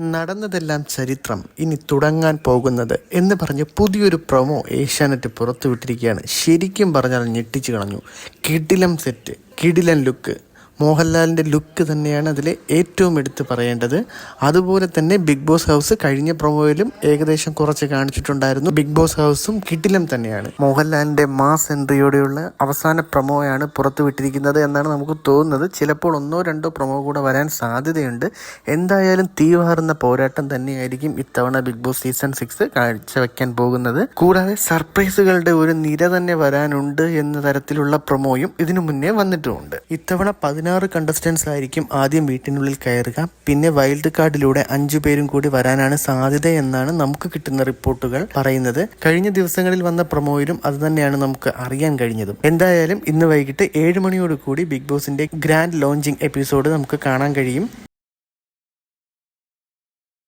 നടന്നതെല്ലാം ചരിത്രം ഇനി തുടങ്ങാൻ പോകുന്നത് എന്ന് പറഞ്ഞ് പുതിയൊരു പ്രൊമോ ഏഷ്യാനെറ്റ് പുറത്തുവിട്ടിരിക്കുകയാണ്. ശരിക്കും പറഞ്ഞാൽ ഞെട്ടിച്ചു കളഞ്ഞു. കിടിലം സെറ്റ് കിടിലൻ ലുക്ക് മോഹൻലാലിന്റെ ലുക്ക് തന്നെയാണ് അതിൽ ഏറ്റവും എടുത്ത് പറയേണ്ടത്. അതുപോലെ തന്നെ ബിഗ് ബോസ് ഹൗസ് കഴിഞ്ഞ പ്രൊമോയിലും ഏകദേശം കുറച്ച് കാണിച്ചിട്ടുണ്ടായിരുന്നു. ബിഗ് ബോസ് ഹൗസും കിട്ടിലും തന്നെയാണ്. മോഹൻലാലിന്റെ മാസ് എൻട്രിയോടെയുള്ള അവസാന പ്രൊമോയാണ് പുറത്തുവിട്ടിരിക്കുന്നത് എന്നാണ് നമുക്ക് തോന്നുന്നത്. ചിലപ്പോൾ ഒന്നോ രണ്ടോ പ്രൊമോ കൂടെ വരാൻ സാധ്യതയുണ്ട്. എന്തായാലും തീവാറുന്ന പോരാട്ടം തന്നെയായിരിക്കും ഇത്തവണ ബിഗ് ബോസ് സീസൺ സിക്സ് കാഴ്ചവെക്കാൻ പോകുന്നത്. കൂടാതെ സർപ്രൈസുകളുടെ ഒരു നിര തന്നെ വരാനുണ്ട് എന്ന തരത്തിലുള്ള പ്രൊമോയും ഇതിനു മുന്നേ വന്നിട്ടുമുണ്ട്. ഇത്തവണ പതിനാറ് കണ്ടസ്റ്റൻസ് ആയിരിക്കും ആദ്യം വീട്ടിനുള്ളിൽ കയറുക. പിന്നെ വൈൽഡ് കാർഡിലൂടെ അഞ്ചു പേരും കൂടി വരാനാണ് സാധ്യത എന്നാണ് നമുക്ക് കിട്ടുന്ന റിപ്പോർട്ടുകൾ പറയുന്നത്. കഴിഞ്ഞ ദിവസങ്ങളിൽ വന്ന പ്രൊമോയിലും അത് തന്നെയാണ് നമുക്ക് അറിയാൻ കഴിഞ്ഞതും. എന്തായാലും ഇന്ന് വൈകിട്ട് ഏഴ് മണിയോട് കൂടി ബിഗ് ബോസിന്റെ ഗ്രാൻഡ് ലോഞ്ചിങ് എപ്പിസോഡ് നമുക്ക് കാണാൻ കഴിയും.